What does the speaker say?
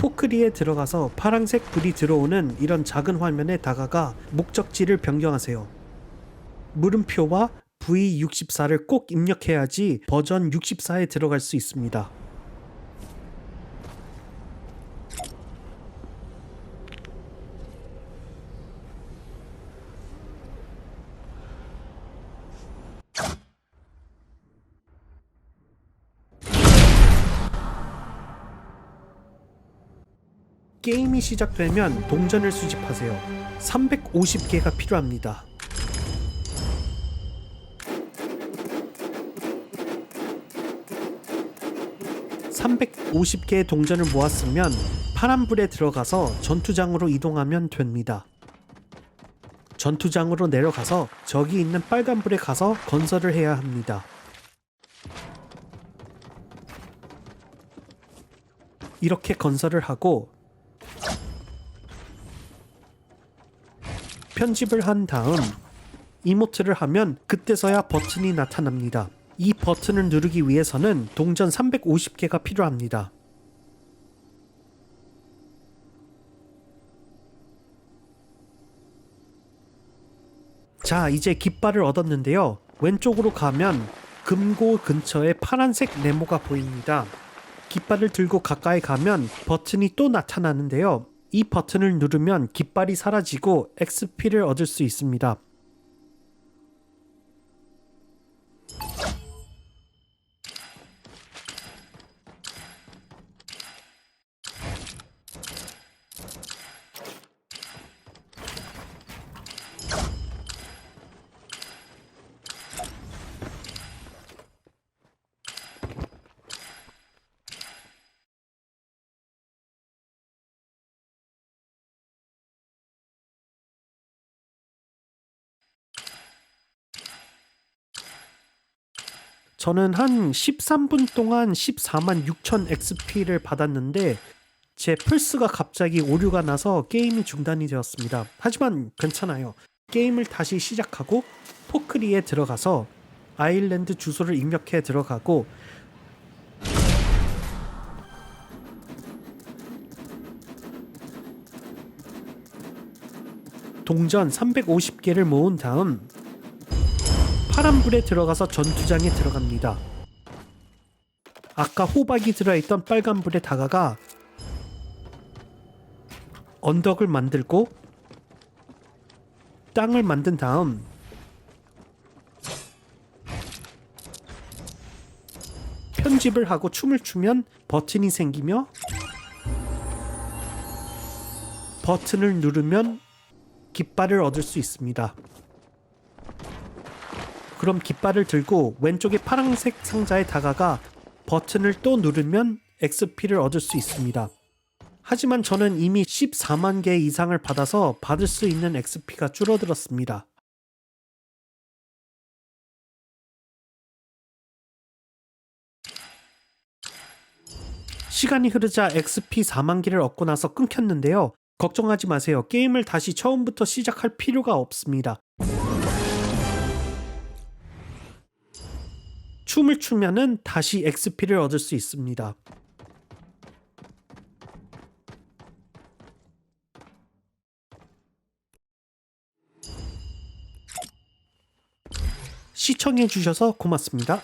포크리에 들어가서 파란색 불이 들어오는 이런 작은 화면에 다가가 목적지를 변경하세요. 물음표와 V64를 꼭 입력해야지 버전 64에 들어갈 수 있습니다. 게임이 시작되면 동전을 수집하세요. 350개가 필요합니다. (350개의) 동전을 모았으면 파란불에 들어가서 전투장으로 이동하면 됩니다. 전투장으로 내려가서 저기 있는 빨간불에 가서 건설을 해야 합니다. 이렇게 건설을 하고 편집을 한 다음 이모트를 하면 그때서야 버튼이 나타납니다. 이 버튼을 누르기 위해서는 동전 350개가 필요합니다. 자, 이제 깃발을 얻었는데요. 왼쪽으로 가면 금고 근처에 파란색 네모가 보입니다. 깃발을 들고 가까이 가면 버튼이 또 나타나는데요. 이 버튼을 누르면 깃발이 사라지고 XP를 얻을 수 있습니다. 저는 한 13분 동안 14만 6천 XP를 받았는데 제 플스가 갑자기 오류가 나서 게임이 중단이 되었습니다. 하지만 괜찮아요. 게임을 다시 시작하고 포크리에 들어가서 아일랜드 주소를 입력해 들어가고 동전 350개를 모은 다음 파란 불에 들어가서 전투장에 들어갑니다. 아까 호박이 들어있던 빨간 불에 다가가 언덕을 만들고 땅을 만든 다음 편집을 하고 춤을 추면 버튼이 생기며 버튼을 누르면 깃발을 얻을 수 있습니다. 그럼 깃발을 들고 왼쪽에 파란색 상자에 다가가 버튼을 또 누르면 XP를 얻을 수 있습니다. 하지만 저는 이미 14만 개 이상을 받아서 받을 수 있는 XP가 줄어들었습니다. 시간이 흐르자 XP 4만 개를 얻고 나서 끊겼는데요. 걱정하지 마세요. 게임을 다시 처음부터 시작할 필요가 없습니다. 춤을 추면은 다시 XP를 얻을 수 있습니다. 시청해주셔서 고맙습니다.